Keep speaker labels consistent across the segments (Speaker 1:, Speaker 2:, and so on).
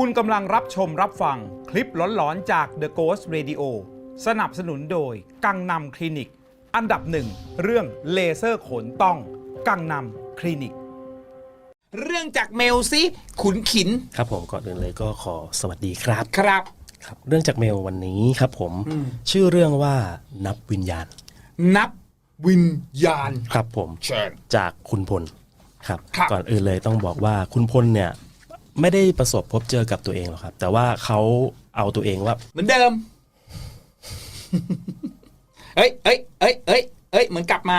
Speaker 1: คุณกำลังรับชมรับฟังคลิปหลอนๆจาก The Ghost Radio สนับสนุนโดย กังนำคลินิก อันดับหนึ่งเรื่องเลเซอร์ขนต้อง กังนำคลินิก
Speaker 2: เรื่องจากเมลซิขุนขิน
Speaker 3: ครับผมก่อนอื่นเลยก็ขอสวัสดีครับ
Speaker 2: ครับ
Speaker 3: ครับเรื่องจากเมลวันนี้ครับผม ชื่อเรื่องว่านับวิญญาณ
Speaker 2: นับวิญญาณ
Speaker 3: ครับผม
Speaker 2: เชิญ
Speaker 3: จากคุณพลครับ
Speaker 2: ครับ
Speaker 3: ก่อนอื่นเลยต้องบอกว่าคุณพลเนี่ย ไม่ได้ประสบพบเจอกับตัวเองหรอกครับ แต่ว่าเขาเอาตัวเองว่า
Speaker 2: เหมือนเดิม เอ้ยเอ้ยเอ้ยเอ้ยเอ้ยเหมือนกลับมา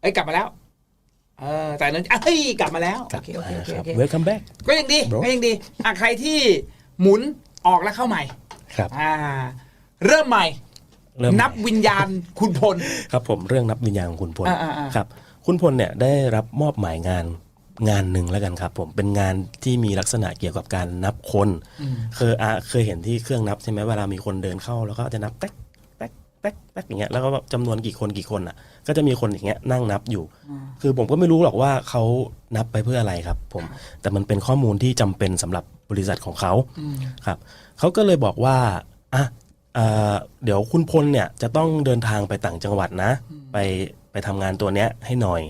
Speaker 2: เอ้ยกลับมาแล้ว เออแต่นั้นเอ้ยกลับมาแล้ว
Speaker 3: กลั
Speaker 2: โอบเคโอเคโอเค
Speaker 3: ครั
Speaker 2: โอบเค
Speaker 3: welcome back
Speaker 2: ก็ยังดี
Speaker 3: Bro
Speaker 2: ก็ยังดีอะใครที่หมุนออกแล้วเข้าใหม่
Speaker 3: ครับ
Speaker 2: อ่า เริ่มใหม่
Speaker 3: เริ่ม
Speaker 2: นับวิญญาณคุณพล
Speaker 3: ครับผมเรื่องนับวิญญาณของคุณพล
Speaker 2: อ่าอ่าอ่า
Speaker 3: ครับ คุณพลเนี่ยได้รับมอบหมายงาน งานหนึ่งแล้วกันครับผมเป็นงานที่มีลักษณะเกี่ยวกับการนับคนเคยอะเคยเห็นที่เครื่องนับใช่ไหมเวลามีคนเดินเข้าแล้วก็จะนับแป๊กแป๊กแป๊กแป๊กอย่างเงี้ยแล้วก็แบบจำนวนกี่คนกี่คนอะ ก็จะมีคนอย่างเงี้ยนั่งนับอยู่ คือผมก็ไม่รู้หรอกว่าเขานับไปเพื่ออะไรครับ ผม แต่มันเป็นข้อมูลที่จำเป็นสำหรับบริษัทของเขาครับเขาก็เลยบอกว่าอะเอ่อเดี๋ยวคุณพลเนี่ยจะต้องเดินทางไปต่างจังหวัดนะ ไปไปทำงานตัวเนี้ยให้หน่อย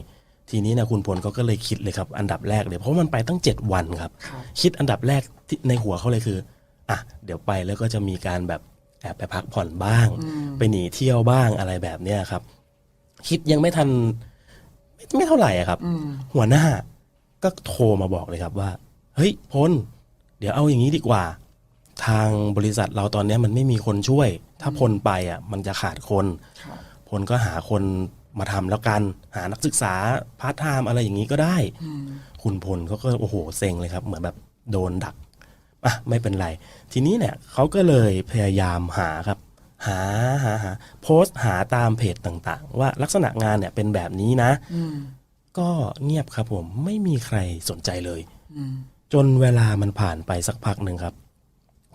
Speaker 3: ทีนี้นะคุณพลเขาก็เลยคิดเลยครับ อันดับแรกเลย เพราะมันไปตั้ง 7 วันครับ คิดอันดับแรกที่ในหัวเขาเลยคืออะเดี๋ยวไปแล้วก็จะมีการแบบแอบไปพักผ่อนบ้าง ไปหนีเที่ยวบ้างอะไรแบบเนี้ยครับ คิดยังไม่ทันไม่ไม่เท่าไหร่อะครับ หัวหน้าก็โทรมาบอกเลยครับว่า เฮ้ยพลเดี๋ยวเอาอย่างนี้ดีกว่า ทางบริษัทเราตอนเนี้ยมันไม่มีคนช่วย ถ้าพลไปอะ มันจะขาดคน พลก็หาคน มาทำแล้วกันหานักศึกษาพาร์ทไทม์อะไรอย่างนี้ก็ได้คุณพลเขาก็โอ้โหเซ็งเลยครับ เหมือนแบบโดนดักอะไม่เป็นไร ทีนี้เนี่ยเขาก็เลยพยายามหาครับ หาหาหาโพสต์หาตามเพจต่างๆ ว่าลักษณะงานเนี่ยเป็นแบบนี้นะก็เงียบครับผมไม่มีใครสนใจเลยจนเวลามันผ่านไปสักพักหนึ่งครับ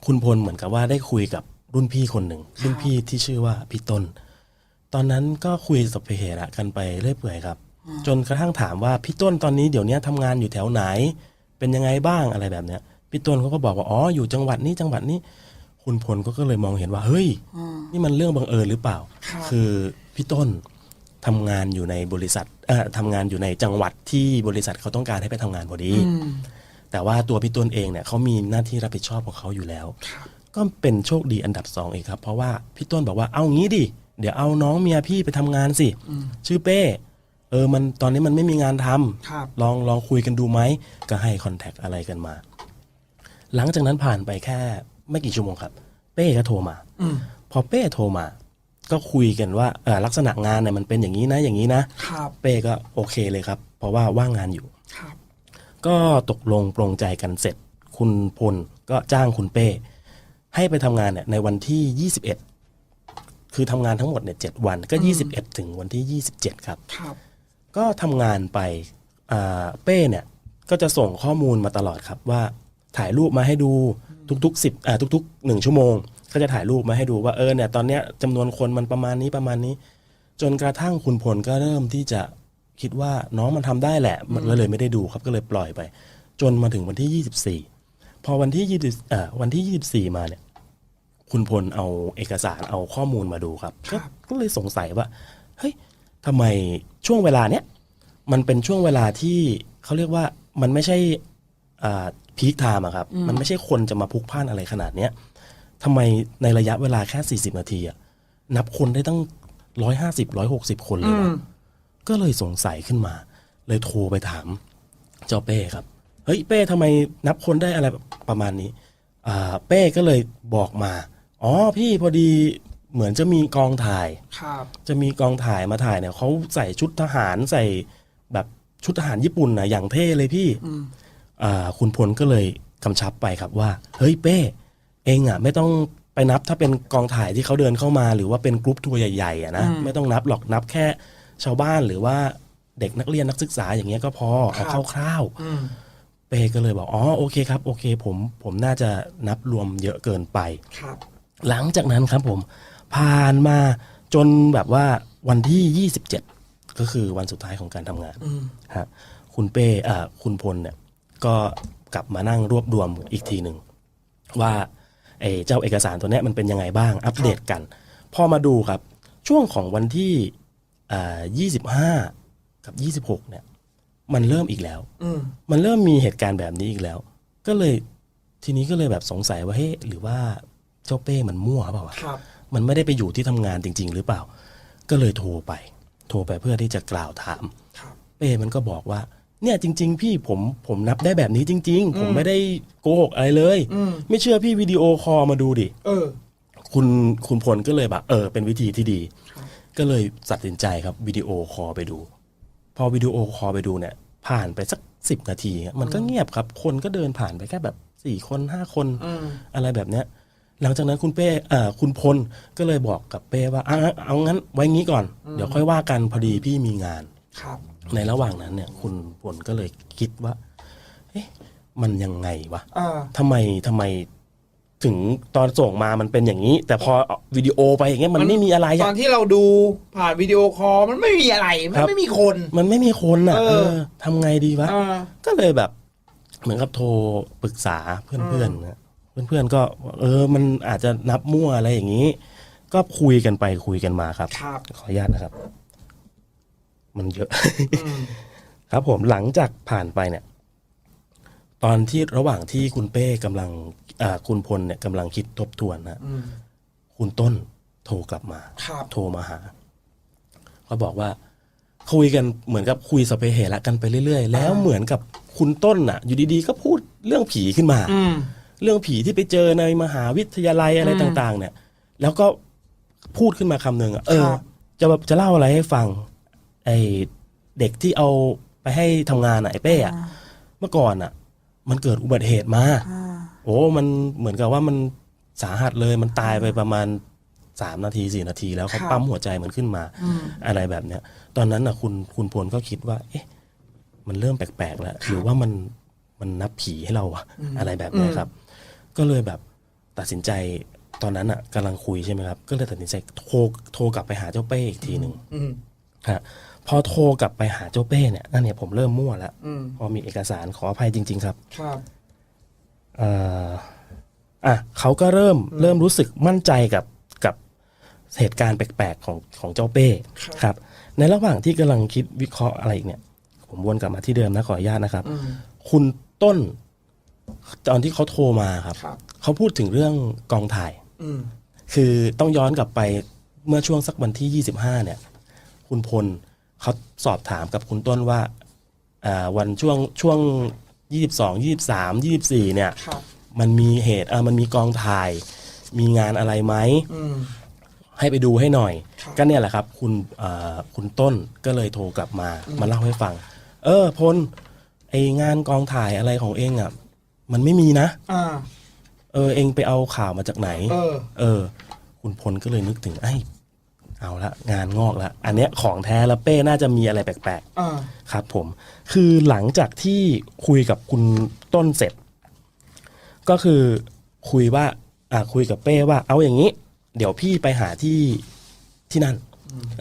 Speaker 3: คุณพลเหมือนกับว่าได้คุยกับรุ่นพี่คนหนึ่งรุ่นพี่ที่ชื่อว่าพี่ต้น ตอนนั้นก็คุยสพเปเหระกันไปเรื่อยเปื่อยครับ จนกระทั่งถามว่าพี่ต้นตอนนี้เดี๋ยวนี้ทำงานอยู่แถวไหน เป็นยังไงบ้างอะไรแบบเนี้ยพี่ต้นเขาก็บอกว่าอ๋ออยู่จังหวัดนี้จังหวัดนี้ คุณพลก็ก็เลยมองเห็นว่าเฮ้ย นี่มันเรื่องบังเอิญหรือเปล่า
Speaker 2: ครับ
Speaker 3: คือพี่ต้นทำงานอยู่ในบริษัทเอ่อทำงานอยู่ในจังหวัดที่บริษัทเขาต้องการให้ไปทำงานพอดี แต่ว่าตัวพี่ต้นเองเนี่ยเขามีหน้าที่รับผิดชอบของเขาอยู่แล้ว ก็เป็นโชคดีอันดับสองเองครับ เพราะว่าพี่ต้นบอกว่าเอางี้ดิ เดี๋ยวเอาน้องเมียพี่ไปทำงานสิ ชื่อเป้ เออมันตอนนี้มันไม่มีงานทำ
Speaker 2: ครับ
Speaker 3: ลองลองคุยกันดูไหม ก็ให้คอนแทคอะไรกันมา หลังจากนั้นผ่านไปแค่ไม่กี่ชั่วโมงครับ เป้ก็โทรมาพอเป้โทรมา ก็คุยกันว่าเอ่อลักษณะงานเนี่ยมันเป็นอย่างนี้นะอย่างนี้นะ
Speaker 2: ครับ
Speaker 3: เป้ก็โอเคเลยครับ เพราะว่าว่างงานอยู่
Speaker 2: ครับ
Speaker 3: ก็ตกลงปรงใจกันเสร็จ คุณพลก็จ้างคุณเป้ ให้ไปทำงานเนี่ยในวันที่ 21 คือทำงานทั้งหมดเนี่ยเจ็ดวันก็ 21 ถึงวันที่ 27 ครับ
Speaker 2: ครับ
Speaker 3: ก็ทำงานไปอ่าเป้เนี่ยก็จะส่งข้อมูลมาตลอดครับว่าถ่ายรูปมาให้ดูทุกๆสิบอ่าทุกๆหนึ่งชั่วโมง ก็จะถ่ายรูปมาให้ดูว่าเออเนี่ยตอนเนี้ยจำนวนคนมันประมาณนี้ประมาณนี้ จนกระทั่งคุณพลก็เริ่มที่จะคิดว่าน้องมันทำได้แหละมันก็เลยไม่ได้ดูครับก็เลยปล่อยไป จนมาถึงวันที่ 24 พอวันที่20อ่าวันที่ 24 มาเนี่ย คุณพลเอาเอกสารเอาข้อมูลมาดูครับก็ก็เลยสงสัยว่าเฮ้ยทำไมช่วงเวลาเนี้ยมันเป็นช่วงเวลาที่เขาเรียกว่ามันไม่ใช่พีคไทม์อะครับ มันไม่ใช่คนจะมาพลุกพล่านอะไรขนาดเนี้ยทำไมในระยะเวลาแค่ 40 นาทีอะนับคนได้ตั้ง 150 160 คนเลยวะก็เลยสงสัยขึ้นมา เลยโทรไปถามเจ้าเป้ครับ เฮ้ยเป้ทำไมนับคนได้อะไรประมาณนี้ อ่า เป้ก็เลยบอกมา อ๋อพี่พอดีเหมือนจะมีกองถ่าย
Speaker 2: ครับ
Speaker 3: จะมีกองถ่ายมาถ่ายเนี่ยเขาใส่ชุดทหารใส่แบบชุดทหารญี่ปุ่นนะอย่างเท่เลยพี่อ่าคุณพลก็เลยกำชับไปครับว่า เฮ้ยเป้ เองอะ ไม่ต้องไปนับถ้าเป็นกองถ่ายที่เขาเดินเข้ามา หรือว่าเป็นกรุ๊ปทัวร์ใหญ่ๆอะนะไม่ต้องนับหรอกนับแค่ชาวบ้านหรือว่าเด็กนักเรียนนักศึกษาอย่างเงี้ยก็พอเอาคร่าวๆเป้ก็เลยบอกอ๋อโอเคครับโอเคผมผมน่าจะนับรวมเยอะเกินไป
Speaker 2: ครับ
Speaker 3: หลังจากนั้นครับผมผ่านมาจนแบบว่าวันที่ 27 ก็คือวันสุดท้ายของการทำงานฮะคุณเป้อ่าคุณพลเนี่ยก็กลับมานั่งรวบรวมอีกทีหนึ่งว่าไอ้เจ้าเอกสารตัวเนี้ยมันเป็นยังไงบ้างอัปเดตกัน พอมาดูครับช่วงของวันที่อ่า25 กับ 26 เนี่ย มันเริ่มอีกแล้ว
Speaker 2: อืม
Speaker 3: มันเริ่มมีเหตุการณ์แบบนี้อีกแล้ว ก็เลยทีนี้ก็เลยแบบสงสัยว่าเฮ้ยหรือว่า เจ้าเป้มันมั่วเปล่าวะ
Speaker 2: ครับ
Speaker 3: มันไม่ได้ไปอยู่ที่ทำงานจริง ๆ หรือเปล่า ก็เลยโทรไป โทรไปเพื่อที่จะกล่าวถาม
Speaker 2: ครับ
Speaker 3: เป้มันก็บอกว่า เนี่ยจริง ๆ พี่ผมผมนับได้แบบนี้จริง ๆ ผมไม่ได้โกหกอะไรเลย
Speaker 2: อืม
Speaker 3: ไม่เชื่อพี่วิดีโอคอลมาดูดิ
Speaker 2: เออ
Speaker 3: คุณคุณพลก็เลยแบบเออเป็นวิธีที่ดี
Speaker 2: ครับ
Speaker 3: ก็เลยตัดสินใจครับวิดีโอคอลไปดู พอวิดีโอคอลไปดูเนี่ย ผ่านไปสักสิบนาทีมันก็เงียบครับ คนก็เดินผ่านไปแค่แบบสี่คนห้าคน
Speaker 2: อืม
Speaker 3: อะไรแบบเนี้ย หลังจากนั้นคุณเป้เอ่อคุณพลก็เลยบอกกับเป้ว่าอะเอางั้นไว้งี้ก่อน เดี๋ยวค่อยว่ากันพอดีพี่มีงาน
Speaker 2: ครับ
Speaker 3: ในระหว่างนั้นเนี่ย คุณพลก็เลยคิดว่า เอ๊ะ มันยังไงวะ
Speaker 2: อ่า
Speaker 3: ทำไมทำไมถึงตอนส่งมามันเป็นอย่างนี้ แต่พอวิดีโอไปอย่างเงี้ยมัน
Speaker 2: มัน
Speaker 3: ไม่มีอะไร
Speaker 2: ตอ
Speaker 3: อะ
Speaker 2: นที่เราดูผ่านวิดีโอคอลมันไม่มีอะไร มัน
Speaker 3: ครับ
Speaker 2: ไม่มีคน
Speaker 3: มันไม่มีคนอะ
Speaker 2: เออ
Speaker 3: เออทำไงดีวะ
Speaker 2: อ่า
Speaker 3: ก็เลยแบบ เหมือนกับโทรปรึกษาเพื่อนๆนะ เพื่อนๆก็ เออ มันอาจจะนับมั่วอะไรอย่างนี้ ก็คุยกันไปคุยกันมาครับ
Speaker 2: ครับ
Speaker 3: ขออนุญาตนะครับ มันเยอะ
Speaker 2: อืม
Speaker 3: ครับผมหลังจากผ่านไปเนี่ย ตอนที่ระหว่างที่คุณเป้กำลังอ่าคุณพลเนี่ยกำลังคิดทบทวนนะ
Speaker 2: อืม
Speaker 3: คุณต้นโทรกลับมา
Speaker 2: ครับ
Speaker 3: โทรมาหาเขาบอกว่า คุยกันเหมือนกับคุยสเปเหระกันไปเรื่อยๆ แล้วเหมือนกับคุณต้นอะ อยู่ดีๆ ก็พูดเรื่องผีขึ้นมา
Speaker 2: อืม
Speaker 3: เรื่องผีที่ไปเจอในมหาวิทยาลัยอะไร
Speaker 2: อืม
Speaker 3: ต่าง ๆ เนี่ย แล้วก็พูดขึ้นมาคำหนึ่งอะเออ
Speaker 2: ครับ
Speaker 3: จะแบบจะเล่าอะไรให้ฟัง ไอเด็กที่เอาไปให้ทำงานอะไอเป้อะเมื่อก่อนอะมันเกิดอุบัติเหตุมาโอ้มันเหมือนกับว่ามันสาหัสเลยมันตายไปประมาณสามนาทีสี่นาทีแล้วเขา
Speaker 2: ครับ
Speaker 3: ปั๊มหัวใจมันขึ้นมา
Speaker 2: อืม
Speaker 3: อะไรแบบเนี้ย ตอนนั้นน่ะคุณคุณพลก็คิดว่า เอ๊ะ มันเริ่มแปลกๆแล้วหรือว่ามันมันนับผีให้เราอะอะไรแบบเนี้ยครับ ก็เลยแบบตัดสินใจตอนนั้นอะกำลังคุยใช่ไหมครับ ก็เลยตัดสินใจโทรโทรกลับไปหาเจ้าเป้อีกทีหนึ่ง
Speaker 2: อืม
Speaker 3: ฮะพอโทรกลับไปหาเจ้าเป้เนี่ยนั่นเนี่ยผมเริ่มมั่วแล้ว
Speaker 2: อืม
Speaker 3: พอมีเอกสารขออภัยจริง ๆ ครับ
Speaker 2: ครับ
Speaker 3: เอ่ออะเขาก็เริ่มเริ่มรู้สึกมั่นใจกับกับเหตุการณ์แปลกๆของของเจ้าเป้
Speaker 2: ครับ
Speaker 3: ครับในระหว่างที่กำลังคิดวิเคราะห์อะไรอีกเนี่ย ผมวนกลับมาที่เดิมนะขออนุญาตนะครับ
Speaker 2: อืม
Speaker 3: คุณต้น ตอนที่เขาโทรมาครับ
Speaker 2: ครับ
Speaker 3: เขาพูดถึงเรื่องกองถ่าย
Speaker 2: อืม
Speaker 3: คือต้องย้อนกลับไปเมื่อช่วงสักวันที่ 25 เนี่ย คุณพลเขาสอบถามกับคุณต้นว่าอ่าวันช่วงช่วง 22 23 24 เนี่ย
Speaker 2: ครับ
Speaker 3: มันมีเหตุอ่ามันมีกองถ่าย มีงานอะไรไหม
Speaker 2: อืม
Speaker 3: ให้ไปดูให้หน่อย
Speaker 2: ครับ
Speaker 3: ก็เนี่ยแหละครับ คุณอ่าคุณต้นก็เลยโทรกลับมา มาเล่าให้ฟัง เออพลไองานกองถ่ายอะไรของเองอะ มันไม่มีนะ
Speaker 2: อ่า
Speaker 3: เออเองไปเอาข่าวมาจากไหน
Speaker 2: เออ
Speaker 3: เออ คุณพลก็เลยนึกถึงไอ้ยเอาละงานงอกละ อันเนี้ยของแท้แล้วเป้น่าจะมีอะไรแปลก
Speaker 2: อ่า
Speaker 3: ๆครับ ผม คือหลังจากที่คุยกับคุณต้นเสร็จ ก็คือคุยว่าอ่าคุยกับเป้ว่า เอาอย่างนี้ เดี๋ยวพี่ไปหาที่ที่นั่น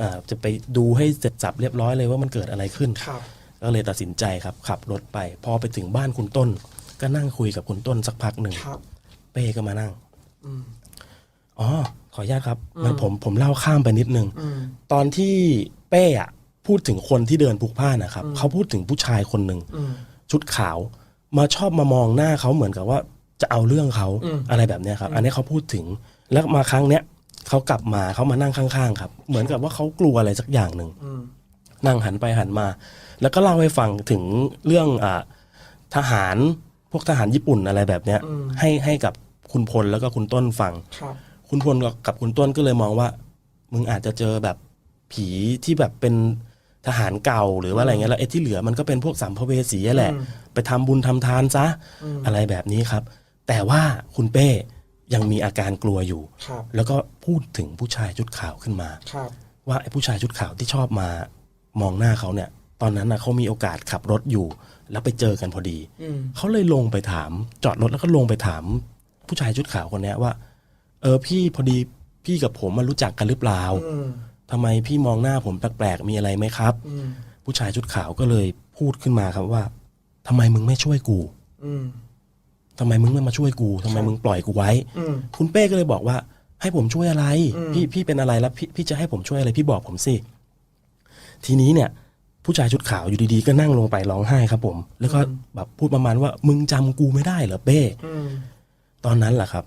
Speaker 3: อ่าจะไปดูให้เสร็จสับเรียบร้อยเลยว่ามันเกิดอะไรขึ้น
Speaker 2: ครับ
Speaker 3: ก็เลยตัดสินใจครับขับรถไป พอไปถึงบ้านคุณต้น ก็นั่งคุยกับคุณต้นสักพักหนึ่ง
Speaker 2: ครับ
Speaker 3: เป้ก็มานั่ง
Speaker 2: อืม
Speaker 3: อ๋อขออนุญาตครับมันผมผมเล่าข้ามไปนิดนึง
Speaker 2: อืม
Speaker 3: ตอนที่เป้อะพูดถึงคนที่เดินพลุกพล่านนะครับเขาพูดถึงผู้ชายคนหนึ่ง
Speaker 2: อืม
Speaker 3: ชุดขาว มาชอบมามองหน้าเขาเหมือนกับว่าจะเอาเรื่องเขา
Speaker 2: อืม
Speaker 3: อะไรแบบเนี้ยครับ อันนี้เขาพูดถึงแล้วมาครั้งเนี้ยเขากลับมาเขามานั่งข้างๆครับ เหมือนกับว่าเขากลัวอะไรสักอย่างหนึ่ง
Speaker 2: อืม
Speaker 3: นั่งหันไปหันมา แล้วก็เล่าให้ฟังถึงเรื่องอ่าทหาร พวกทหารญี่ปุ่นอะไรแบบเนี้ย
Speaker 2: อืม
Speaker 3: ให้ให้กับคุณพลแล้วก็คุณต้นฟัง
Speaker 2: ครับ
Speaker 3: คุณพลกับคุณต้นก็เลยมองว่า มึงอาจจะเจอแบบผีที่แบบเป็นทหารเก่าหรือว่าอะไรเงี้ยแล้วไอ้ที่เหลือมันก็เป็นพวกสัมภเวสีแหละ
Speaker 2: อืม
Speaker 3: ไปทำบุญทำทานซะ
Speaker 2: อืม
Speaker 3: อะไรแบบนี้ครับ แต่ว่าคุณเป้ยังมีอาการกลัวอยู่
Speaker 2: ครับ
Speaker 3: แล้วก็พูดถึงผู้ชายชุดขาวขึ้นมา
Speaker 2: ครับ
Speaker 3: ว่าไอ้ผู้ชายชุดขาวที่ชอบมามองหน้าเขาเนี่ย ตอนนั้นนะเขามีโอกาสขับรถอยู่ แล้วไปเจอกันพอดี
Speaker 2: อืม
Speaker 3: เขาเลยลงไปถาม จอดรถแล้วก็ลงไปถาม ผู้ชายชุดขาวคนเนี้ยว่า เออพี่พอดีพี่กับผมมารู้จักกันหรือเปล่า
Speaker 2: อืม
Speaker 3: ทำไมพี่มองหน้าผมแปลกๆมีอะไรไหมครับ
Speaker 2: อืม
Speaker 3: ผู้ชายชุดขาวก็เลยพูดขึ้นมาครับว่าทำไมมึงไม่ช่วยกู
Speaker 2: ออืม
Speaker 3: ทำไมมึงไม่มาช่วยกูทำไมมึงปล่อยกูไว้
Speaker 2: อืม
Speaker 3: คุณเป้ก็เลยบอกว่า ให้ผมช่วยอะไร
Speaker 2: อืม
Speaker 3: พี่พี่เป็นอะไรแล้วพี่พี่จะให้ผมช่วยอะไรพี่บอกผมสิ ทีนี้เนี่ย ผู้ชายชุดขาวอยู่ดีๆ ก็นั่งลงไปร้องไห้ครับผม แล้วก็แบบพูดประมาณว่ามึงจำกูไม่ได้เหรอเป้
Speaker 2: อืม
Speaker 3: ตอนนั้นแหละครับ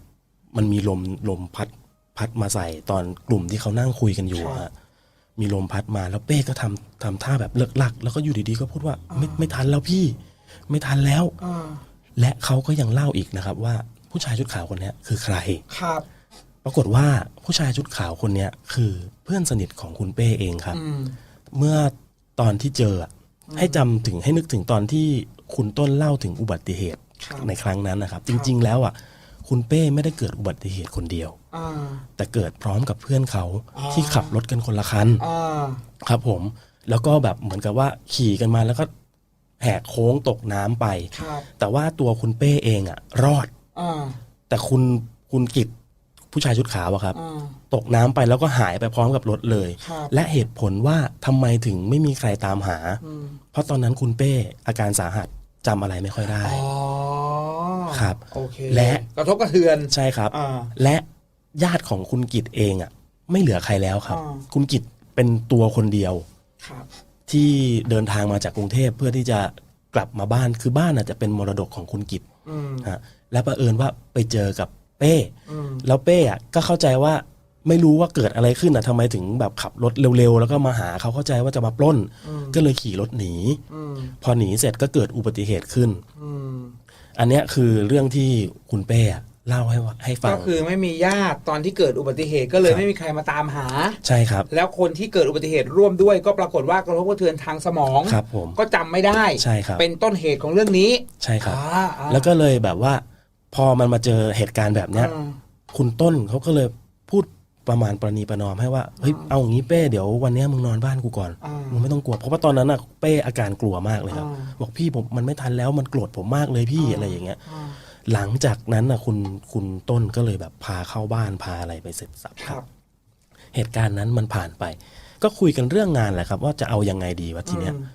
Speaker 3: มันมีลมลมพัดพัดมาใส่ตอนกลุ่มที่เขานั่งคุยกันอยู่อะฮะมีลมพัดมาแล้วเป้ก็ทำทำท่าแบบเลิกลัก แล้วก็อยู่ดีๆก็พูดว่าไม่ไม่ทันแล้วพี่ ไม่ทันแล้ว
Speaker 2: อ่า
Speaker 3: และเขาก็ยังเล่าอีกนะครับ ว่าผู้ชายชุดขาวคนเนี้ยคือใคร
Speaker 2: ครับ
Speaker 3: ปรากฏว่าผู้ชายชุดขาวคนเนี้ยคือเพื่อนสนิทของคุณเป้เองครับ
Speaker 2: อืม
Speaker 3: เมื่อ ตอนที่เจออะให้จำถึงให้นึกถึงตอนที่คุณต้นเล่าถึงอุบัติเหตุ
Speaker 2: ครับ
Speaker 3: ในครั้งนั้นนะครับ จริง ๆ แล้วอะคุณเป้ไม่ได้เกิดอุบัติเหตุคนเดียว
Speaker 2: อ่า
Speaker 3: แต่เกิดพร้อมกับเพื่อนเขา
Speaker 2: อ๋อ
Speaker 3: ที่ขับรถกันคนละคัน
Speaker 2: อ่า
Speaker 3: ครับผมแล้วก็แบบเหมือนกับว่าขี่กันมาแล้วก็แหกโค้งตกน้ำไป
Speaker 2: ครับ
Speaker 3: แต่ว่าตัวคุณเป้เองอะรอด
Speaker 2: อ่า
Speaker 3: แต่คุณคุณกิจ ผู้ชายชุดขาวอะครับ
Speaker 2: อ่า
Speaker 3: ตกน้ำไปแล้วก็หายไปพร้อมกับรถเลย
Speaker 2: ครับ
Speaker 3: และเหตุผลว่าทำไมถึงไม่มีใครตามหา
Speaker 2: อืม
Speaker 3: เพราะตอนนั้นคุณเป้อาการสาหัสจำอะไรไม่ค่อยได้
Speaker 2: อ๋อ
Speaker 3: ครับ
Speaker 2: โอเค
Speaker 3: และ
Speaker 2: กระทบกระเทือน
Speaker 3: ใช่ครับ
Speaker 2: อ่า
Speaker 3: และญาติของคุณกิจเองอะไม่เหลือใครแล้วครับ
Speaker 2: อ่า
Speaker 3: คุณกิจเป็นตัวคนเดียว
Speaker 2: ครับ
Speaker 3: ที่เดินทางมาจากกรุงเทพเพื่อที่จะกลับมาบ้านคือบ้านอาจจะเป็นมรดกของคุณกิจ
Speaker 2: อืม
Speaker 3: ฮะและประเอิญว่าไปเจอกับ เป้
Speaker 2: อืม
Speaker 3: แล้วเป้อะก็เข้าใจว่าไม่รู้ว่าเกิดอะไรขึ้นอะทำไมถึงแบบขับรถเร็วๆ แล้วก็มาหาเขาเข้าใจว่าจะมาปล้น
Speaker 2: อืม
Speaker 3: ก็เลยขี่รถหนี
Speaker 2: อืม
Speaker 3: พอหนีเสร็จก็เกิดอุบัติเหตุขึ้น
Speaker 2: อืม
Speaker 3: อันเนี้ยคือเรื่องที่คุณเป้อะเล่าให้ว่าให้ฟั
Speaker 2: ก็
Speaker 3: ง
Speaker 2: คือไม่มีญาติตอนที่เกิดอุบัติเหตุก็เลย
Speaker 3: ครับ
Speaker 2: ไม่มีใครมาตามหา
Speaker 3: ใช่ครับ
Speaker 2: แล้วคนที่เกิดอุบัติเหตุร่วมด้วย ก็ปรากฏว่ากระทบกระเทือนทางสมอง
Speaker 3: ครับผม
Speaker 2: ก็จำไม่ได้
Speaker 3: ใช่ครับ
Speaker 2: เป็นต้นเหตุของเรื่องนี้
Speaker 3: ใช่ครับ
Speaker 2: อ่าอ่า
Speaker 3: แล้วก็เลยแบบว่า พอมันมาเจอเหตุการณ์แบบเนี้ย
Speaker 2: อ่า
Speaker 3: คุณต้นเขาก็เลยพูดประมาณประนีประนอมให้ว่าเฮ้ยเอาอย่างนี้เป้เดี๋ยววันเนี้ยมึงนอนบ้านกูก่อน
Speaker 2: อ่า
Speaker 3: มึงไม่ต้องกลัวเพราะว่าตอนนั้นน่ะเป้อาการกลัวมากเลยครับ
Speaker 2: อ่า
Speaker 3: บอกพี่ผมมันไม่ทันแล้วมันโกรธผมมากเลยพี่อะไรอย่างเงี้ย
Speaker 2: อ่า
Speaker 3: หลังจากนั้นน่ะคุณคุณต้นก็เลยแบบพาเข้าบ้านพาอะไรไปเสร็จสับ
Speaker 2: ค
Speaker 3: ครั
Speaker 2: รับ
Speaker 3: บเหตุการณ์นั้นมันผ่านไป ก็คุยกันเรื่องงานแหละครับ ว่าจะเอายังไงดีวะทีเนี้ย
Speaker 2: อืม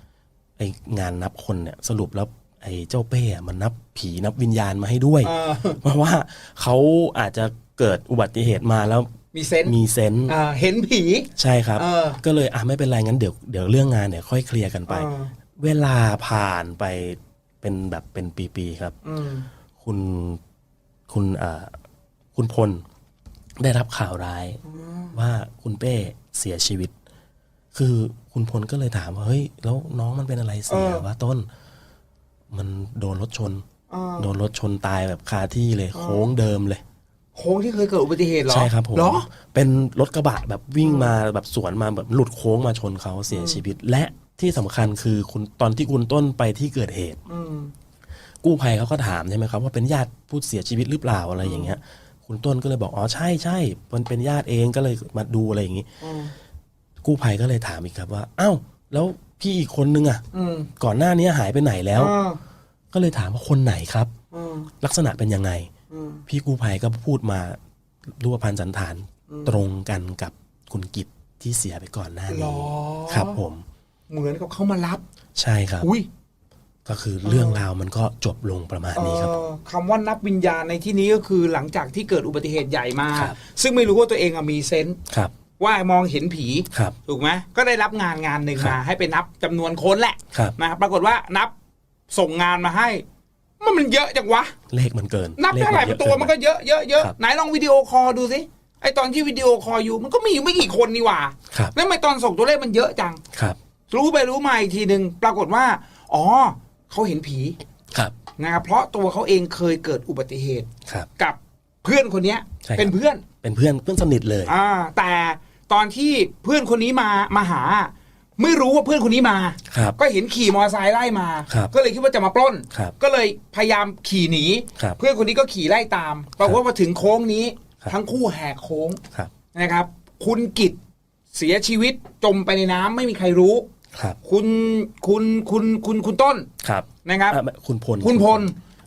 Speaker 3: ไองานนับคนเนี่ยสรุปแล้ว ไอ้เจ้าเป้อะมันนับผีนับวิญญาณมาให้ด้วย
Speaker 2: อ่า
Speaker 3: เพราะว่าเขาอาจจะเกิดอุบัติเหตุมาแล้ว
Speaker 2: มีเซนส์
Speaker 3: มีเซนส์
Speaker 2: อ่าเห็นผี
Speaker 3: ใช่ครับ
Speaker 2: เออ
Speaker 3: ก็เลยอะไม่เป็นไรงั้นเดี๋ยวเดี๋ยวเรื่องงานเนี่ยค่อยเคลียร์กันไป
Speaker 2: อ่า
Speaker 3: เวลาผ่านไปเป็นแบบเป็นปีๆครับ
Speaker 2: อืม
Speaker 3: คุณคุณเอ่อคุณพลได้รับข่าวร้าย ว่าคุณเป้เสียชีวิต คือคุณพลก็เลยถามว่าเฮ้ยแล้วน้องมันเป็นอะไรเสีย
Speaker 2: เออ
Speaker 3: วะต้น มันโดนรถชน
Speaker 2: อ่า
Speaker 3: โดนรถชนตายแบบคาที่เลย โค้งเดิมเลย
Speaker 2: โค้งที่เคยเกิดอุบัติเหตุเหรอ
Speaker 3: ใช่ครับผม
Speaker 2: เหรอ
Speaker 3: เป็นรถกระบะแบบวิ่งมาแบบสวนมาแบบหลุดโค้งมาชนเขาเสียชีวิต และที่สำคัญคือคุณตอนที่คุณต้นไปที่เกิดเหตุ
Speaker 2: อืม
Speaker 3: กู้ภัยเขาก็ถามใช่ไหมครับว่าเป็นญาติผู้เสียชีวิตหรือเปล่าอะไรอย่างเงี้ย คุณต้นก็เลยบอกอ๋อใช่ใช่มันเป็นญาติเองก็เลยมาดูอะไรอย่างงี้
Speaker 2: อืม
Speaker 3: กู้ภัยก็เลยถามอีกครับว่า เอ้า แล้ว พี่อีกคนนึงอะ
Speaker 2: อืม
Speaker 3: ก่อนหน้านี้หายไปไหนแล้ว
Speaker 2: อ่า
Speaker 3: ก็เลยถามว่าคนไหนครับ
Speaker 2: อืม
Speaker 3: ลักษณะเป็นยังไง
Speaker 2: อืม
Speaker 3: พี่กู้ภัยก็พูดมารูปพันธ์สันฐานตรงกันกับคุณกิจที่เสียไปก่อนหน้า
Speaker 2: หร
Speaker 3: นี้
Speaker 2: อ
Speaker 3: ครับผม
Speaker 2: เหมือนกับเขามารับ
Speaker 3: ใช่ครับ
Speaker 2: อุ้ย
Speaker 3: ก็คือเรื่องราวมันก็จบลงประมาณนี้ครับ
Speaker 2: เอ่อคำว่านับวิญญาณในที่นี้ก็คือหลังจากที่เกิดอุบัติเหตุใหญ่มา
Speaker 3: ครับ
Speaker 2: ซึ่งไม่รู้ว่าตัวเองอะมีเซนส์
Speaker 3: ครับ
Speaker 2: ว่ามองเห็นผี
Speaker 3: ครับ
Speaker 2: ถูกไหมก็ได้รับงานงานหนึ่ง
Speaker 3: ครับ
Speaker 2: มา ให้ไปนับจำนวนคนแหละ
Speaker 3: ครับ
Speaker 2: นะครับปรากฏว่านับส่งงานมาให้ มันมันเยอะจังวะ
Speaker 3: เลขมันเกิน
Speaker 2: นับ
Speaker 3: ลข
Speaker 2: เท่าไหร่
Speaker 3: ยอะ
Speaker 2: ตัวมันก็
Speaker 3: เเย
Speaker 2: อะเยอะเยอะ
Speaker 3: ครับ
Speaker 2: ไหนลองวิดีโอคอลดูสิไอตอนที่วิดีโอคอลอยู่มันก็มีอยู่ไม่กี่คนนี่หว่า
Speaker 3: ครับ
Speaker 2: แล้วทำไมตอนส่งตัวเลขมันเยอะจัง
Speaker 3: ครับ
Speaker 2: รู้ไปรู้มาอีกทีหนึ่งปรากฏว่า อ๋อเขาเห็นผี
Speaker 3: ครับ
Speaker 2: นะครับเพราะตัวเขาเองเคยเกิดอุบัติเหตุ
Speaker 3: ครับ
Speaker 2: กับเพื่อนคนเนี้ย
Speaker 3: ใช่ครับ
Speaker 2: เป็นเพื่อน
Speaker 3: เป็นเพื่อนเพื่อนสนิทเลย
Speaker 2: อ่าแต่ตอนที่เพื่อนคนนี้มามาหา ไม่รู้ว่าเพื่อนคนนี้มา
Speaker 3: ครับ
Speaker 2: ก็เห็นขี่มอเตอร์ไซค์ไล่มา
Speaker 3: ครับ
Speaker 2: ก็เลยคิดว่าจะมาปล้น
Speaker 3: ครับ
Speaker 2: ก็เลยพยายามขี่หนี
Speaker 3: ครับ
Speaker 2: เพื่อนคนนี้ก็ขี่ไล่ตามปรากฏว่าพอถึงโค้งนี้
Speaker 3: ครับ
Speaker 2: ทั้งคู่แหกโค้ง
Speaker 3: ครับ
Speaker 2: นะครับ คุณกิตเสียชีวิตจมไปในน้ำไม่มีใครรู้
Speaker 3: ครับ
Speaker 2: คุณคุณคุณคุณคุณต้น
Speaker 3: ครับ
Speaker 2: นะครับ
Speaker 3: อะไม่คุณพล
Speaker 2: คุณพล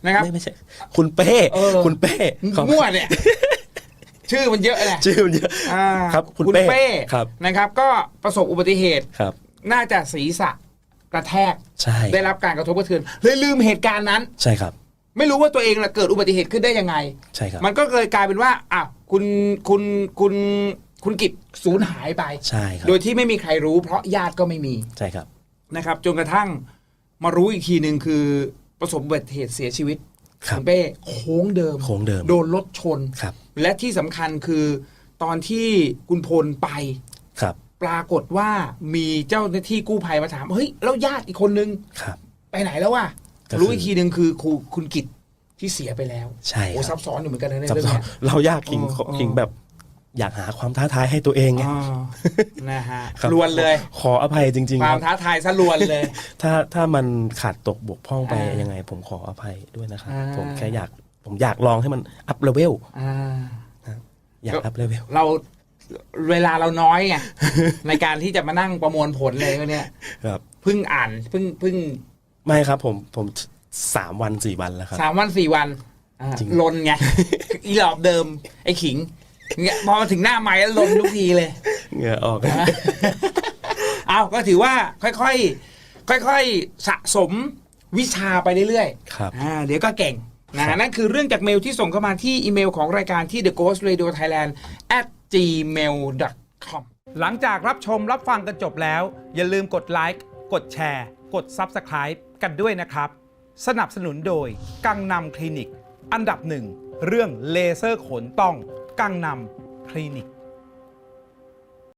Speaker 2: นะครับ
Speaker 3: ไม่ไม่ใช่ คุณเป้
Speaker 2: เออ
Speaker 3: คุณเป้ขอ
Speaker 2: มั่วเนี่ย ชื่อมันเยอะแหละ
Speaker 3: ชื่อมันเยอะ
Speaker 2: อ่า
Speaker 3: ครับคุณเป้ครับ
Speaker 2: นะครับ ก็ประสบอุบัติเหตุ
Speaker 3: ครับ
Speaker 2: น่าจะศีรษะกระแทก
Speaker 3: ใช่
Speaker 2: ได้รับการกระทบกระเทือนเลยลืมเหตุการณ์นั้น
Speaker 3: ใช่ครับ
Speaker 2: ไม่รู้ว่าตัวเองน่ะเกิดอุบัติเหตุขึ้นได้ยังไง
Speaker 3: ใช่ครับ
Speaker 2: มันก็เลยกลายเป็นว่าอ้าวคุณคุณคุณคุณกิจสูญหายไป
Speaker 3: ใช่ครับ
Speaker 2: โดยที่ไม่มีใครรู้เพราะญาติก็ไม่มี
Speaker 3: ใช่ครับ
Speaker 2: นะครับ จนกระทั่งมารู้อีกทีหนึ่งคือประสบอุบัติเหตุเสียชีวิต
Speaker 3: ครับ
Speaker 2: ณเป้โค้งเดิม
Speaker 3: โค้งเดิม
Speaker 2: โดนรถชน
Speaker 3: ครับ
Speaker 2: และที่สำคัญคือ ตอนที่คุณพลไป
Speaker 3: ครับ
Speaker 2: ปรากฏว่ามีเจ้าหน้าที่กู้ภัยมาถาม เฮ้ย แล้วญาติอีกคนนึง
Speaker 3: ครับ
Speaker 2: ไปไหนแล้ววะ
Speaker 3: ก็คือ
Speaker 2: รู้อีกทีหนึ่งคือครูคุณกิตที่เสียไปแล้ว
Speaker 3: ใช่
Speaker 2: โอ้
Speaker 3: ค
Speaker 2: ซั
Speaker 3: รับบ
Speaker 2: ซ้อนอยู่เหมือนกันนะใน
Speaker 3: ซับ
Speaker 2: เรื่อง
Speaker 3: ซ้อน
Speaker 2: เนี้ย
Speaker 3: เรายากขิง
Speaker 2: อ๋อ
Speaker 3: ขิงแบบ อยากหาความท้าทายให้ตัวเองไง
Speaker 2: อ่านะฮะ
Speaker 3: ครับ
Speaker 2: ลวนเลย
Speaker 3: ขออภัยจริง
Speaker 2: ค
Speaker 3: ๆ
Speaker 2: วา
Speaker 3: ค
Speaker 2: ม
Speaker 3: รับ
Speaker 2: ท้าทายซะลวนเลย
Speaker 3: ถ้าถ้ามันขาดตกบกพร่องไป
Speaker 2: อ่ายั
Speaker 3: ยังไง ผมขออภัยด้วยนะครับ
Speaker 2: อ่า
Speaker 3: ผมแค่อยากผมอยากลองให้มันอัพเลเวล
Speaker 2: อ่า
Speaker 3: อยาก
Speaker 2: ก็
Speaker 3: อัพเลเวล
Speaker 2: เราเวลาเราน้อยไง ในการที่จะมานั่งประมวลผลเลยวันเนี้ย
Speaker 3: ครับ
Speaker 2: เพิ่งอ่านเพิ่งเพิ่ง
Speaker 3: ไม่ครับผมผมสามวันสี่วันแล้วครับ
Speaker 2: สามวันสี่วันอ่า
Speaker 3: จริง
Speaker 2: ลนไง อีหลอบเดิม ไอ้ขิง เนี่ยพอมาถึงหน้าไม้แล้วลนทุกทีเลย
Speaker 3: เหงื่อออก
Speaker 2: เอาก็ถือว่าค่อยๆค่อยๆสะสมวิชาไปเรื่อย
Speaker 3: ครับ
Speaker 2: ๆอ่าเดี๋ยวก็เก่งนะ
Speaker 3: ครั
Speaker 2: ฮะ
Speaker 3: บ
Speaker 2: นั่นคือเรื่องจากเมลที่ส่งเข้ามาที่อีเมลของรายการที่ the ghost radio thailand at gmail com
Speaker 1: หลังจากรับชมรับฟังกันจบแล้ว อย่าลืมกดไลค์กดแชร์ กด Subscribe กันด้วยนะครับ สนับสนุนโดยกังนำคลินิก อันดับหนึ่ง เรื่องเลเซอร์ขนต้อง กังนำคลินิก